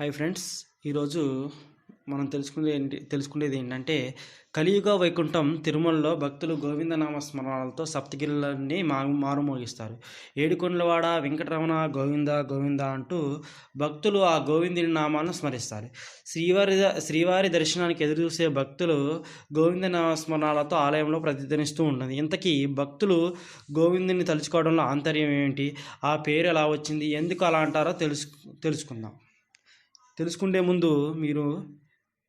Hi friends ఈరోజు మనం తెలుసుకునేది తెలుసుకునేది ఏంటంటే కలియుగ వైకుంఠం తిరుమలలో భక్తులు గోవిందనామ స్మరణలతో సప్తగిరులన్నీ మారు మారుమోగిస్తారు. ఏడుకొండలవాడ వెంకటరమణ గోవింద గోవింద అంటూ భక్తులు ఆ గోవిందుని నామాలను స్మరిస్తారు. శ్రీవారి ద- శ్రీవారి దర్శనానికి ఎదురు చూసే భక్తులు గోవిందనామ స్మరణలతో ఆలయంలో ప్రతిధ్వనిస్తూ ఉంటుంది ఇంతకీ భక్తులు గోవిందుని తలుచుకోవడంలో ఆంతర్యం ఏంటి ఆ పేరు ఎలా వచ్చింది? ఎందుకు అలా అంటారో తెలుసు తెలుసుకుందాం. తెలుసుకుంటే ముందు మీరు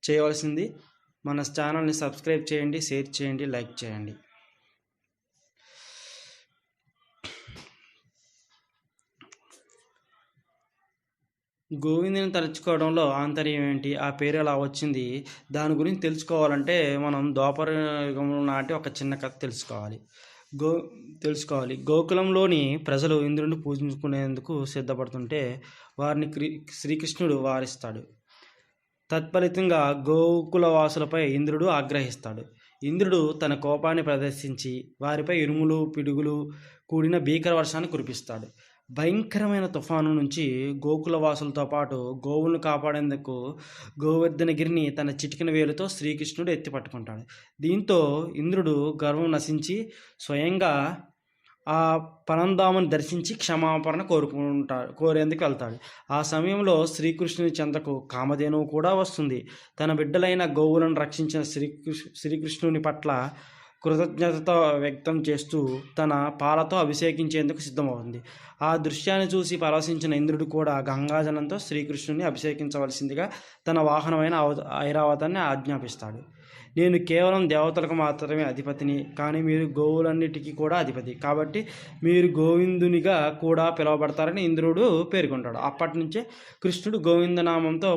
చేయవలసింది మన ఛానల్ని సబ్స్క్రైబ్ చేయండి షేర్ చేయండి లైక్ చేయండి. గోవిందుని తలుచుకోవడంలో ఆంతర్యం ఏంటి? ఆ పేరు ఎలా వచ్చింది? దాని గురించి తెలుసుకోవాలంటే మనం ద్వాపర నాటి ఒక చిన్న కథ తెలుసుకోవాలి. గో తెలుసుకోవాలి. గోకులంలోని ప్రజలు ఇంద్రుని పూజించుకునేందుకు సిద్ధపడుతుంటే వారిని శ్రీకృష్ణుడు వారిస్తాడు. తత్ఫలితంగా గోకులవాసులపై ఇంద్రుడు ఆగ్రహిస్తాడు. ఇంద్రుడు తన కోపాన్ని ప్రదర్శించి వారిపై ఇరుములు పిడుగులు కూడిన భీకర వర్షాన్ని కురిపిస్తాడు. భయంకరమైన తుఫాను నుంచి గోకులవాసులతో పాటు గోవులను కాపాడేందుకు గోవర్ధనగిరిని తన చిటికిన వేలుతో శ్రీకృష్ణుడు ఎత్తి పట్టుకుంటాడు. దీంతో ఇంద్రుడు గర్వం నశించి స్వయంగా ఆ పరంధామను దర్శించి క్షమాపణ కోరుకుంటాడు కోరేందుకు వెళ్తాడు. ఆ సమయంలో శ్రీకృష్ణుని చెంతకు కామధేనువు కూడా వస్తుంది. తన బిడ్డలైన గోవులను రక్షించిన శ్రీకృష్ శ్రీకృష్ణుని పట్ల కృతజ్ఞతతో వ్యక్తం చేస్తూ తన పాలతో అభిషేకించేందుకు సిద్ధమవుతుంది. ఆ దృశ్యాన్ని చూసి పరవశించిన ఇంద్రుడు కూడా గంగాజలంతో శ్రీకృష్ణుని అభిషేకించవలసిందిగా తన వాహనమైన ఐరావతాన్ని ఆజ్ఞాపిస్తాడు. నేను కేవలం దేవతలకు మాత్రమే అధిపతిని కానీ మీరు గోవులన్నిటికీ కూడా అధిపతి. కాబట్టి మీరు గోవిందునిగా కూడా పిలువబడతారని ఇంద్రుడు పేర్కొంటాడు. అప్పటి నుంచే కృష్ణుడు గోవిందనామంతో